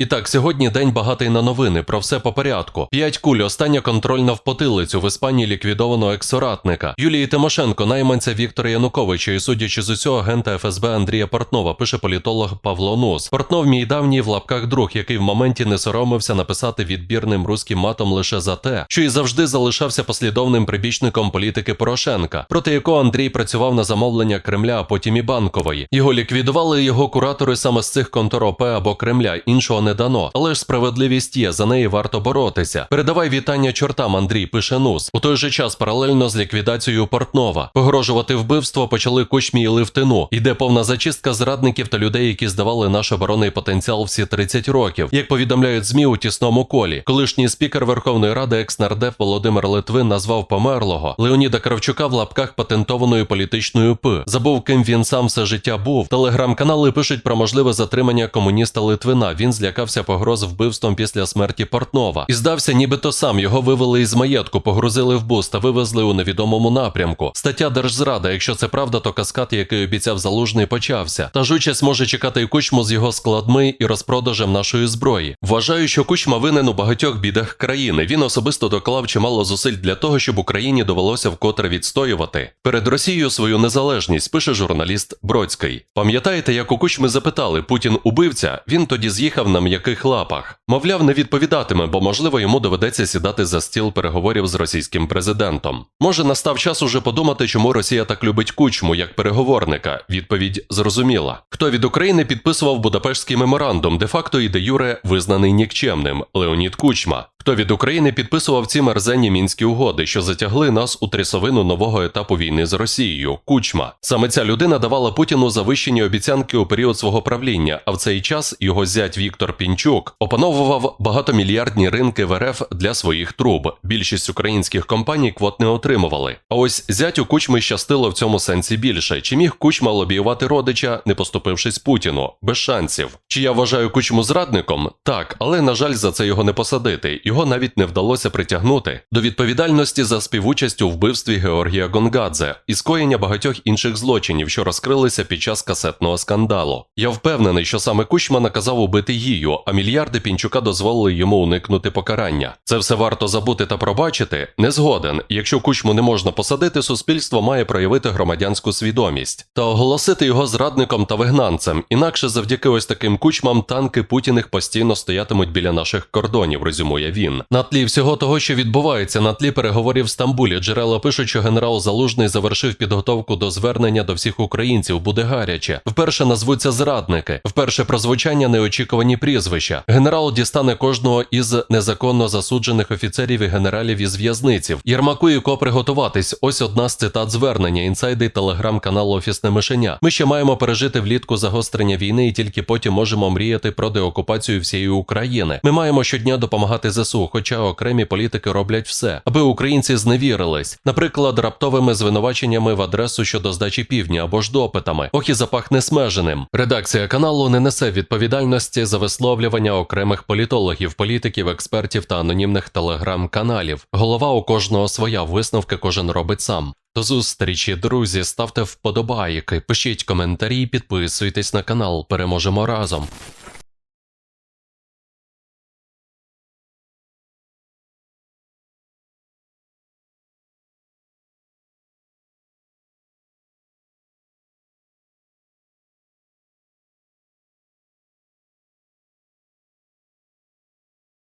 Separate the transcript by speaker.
Speaker 1: І так, сьогодні день багатий на новини, про все по порядку. П'ять куль, остання контрольна в потилицю в Іспанії ліквідовано ексоратника. Юлії Тимошенко, найманця Віктора Януковича і судячи з усього агента ФСБ Андрія Портнова, пише політолог Павло Нус. Портнов мій давній в лапках друг, який в моменті не соромився написати відбірним руським матом лише за те, що і завжди залишався послідовним прибічником політики Порошенка, проти якого Андрій працював на замовлення Кремля, а потім і банкової. Його ліквідували його куратори саме з цих контор ОП або Кремля. Іншого не дано. Але ж справедливість є, за неї варто боротися. Передавай вітання чортам, Андрій, пише Нус. У той же час паралельно з ліквідацією Портнова. Погрожувати вбивство почали кучмі і Левтину. Йде повна зачистка зрадників та людей, які здавали наш оборонний потенціал всі 30 років. Як повідомляють ЗМІ у тісному колі, колишній спікер Верховної Ради екснардеп Володимир Литвин назвав померлого Леоніда Кравчука в лапках патентованою політичною П. Забув, ким він сам все життя був. Телеграм-канали пишуть про можливе затримання комуніста Литвина. Він злякався погроз вбивством після смерті Портнова. І здався, нібито сам його вивели із маєтку, погрузили в бус та вивезли у невідомому напрямку. Стаття Держзрада. Якщо це правда, то каскад, який обіцяв залужний, почався. Та ж участь може чекати і кучму з його складми і розпродажем нашої зброї. Вважаю, що кучма винен у багатьох бідах країни. Він особисто доклав чимало зусиль для того, щоб Україні довелося вкотре відстоювати перед Росією свою незалежність. Пише журналіст Бродський. Пам'ятаєте, як у кучми запитали Путін убивця? Він тоді з'їхав на м'яких лапах. Мовляв, не відповідатиме, бо можливо йому доведеться сідати за стіл переговорів з російським президентом. Може, настав час уже подумати, чому Росія так любить кучму як переговорника. Відповідь зрозуміла. Хто від України підписував Будапештський меморандум, де-факто і де юре визнаний нікчемним Леонід Кучма. Хто від України підписував ці мерзенні мінські угоди, що затягли нас у трясовину нового етапу війни з Росією? Кучма. Саме ця людина давала Путіну завищені обіцянки у період свого правління, а в цей час його зять Віктор Пінчук опановував багатомільярдні ринки в РФ для своїх труб. Більшість українських компаній квот не отримували. А ось зятю Кучми щастило в цьому сенсі більше. Чи міг Кучма лобіювати родича, не поступившись Путіну? Без шансів. Чи я вважаю Кучму зрадником? Так, але на жаль, за це його не посадити. Його навіть не вдалося притягнути до відповідальності за співучасть у вбивстві Георгія Гонгадзе і скоєння багатьох інших злочинів, що розкрилися під час касетного скандалу. Я впевнений, що саме Кучма наказав убити Гію, а мільярди пінчука дозволили йому уникнути покарання. Це все варто забути та пробачити. Не згоден. Якщо кучму не можна посадити, суспільство має проявити громадянську свідомість та оголосити його зрадником та вигнанцем. Інакше завдяки ось таким кучмам танки путіних постійно стоятимуть біля наших кордонів, резюмує він. На тлі всього того, що відбувається, на тлі переговорів в Стамбулі, джерела пишуть, що генерал Залужний завершив підготовку до звернення до всіх українців. Буде гаряче. Вперше назвуться зрадники, вперше прозвучання неочікувані прізвища. Генерал дістане кожного із незаконно засуджених офіцерів і генералів із в'язниців. Єрмаку і ко приготуватись. Ось одна з цитат звернення. Інсайди телеграм-каналу Офісне Мишеня. Ми ще маємо пережити влітку загострення війни, і тільки потім можемо мріяти про деокупацію всієї України. Ми маємо щодня допомагати ЗСУ, хоча окремі політики роблять все, аби українці зневірились, наприклад, раптовими звинуваченнями в адресу щодо здачі півдня або ж допитами. Ох і запахне смеженим. Редакція каналу не несе відповідальності за висловлювання окремих політологів, політиків, експертів та анонімних телеграм-каналів. Голова у кожного своя висновки кожен робить сам. До зустрічі, друзі, ставте вподобайки, пишіть коментарі, підписуйтесь на канал. Переможемо разом.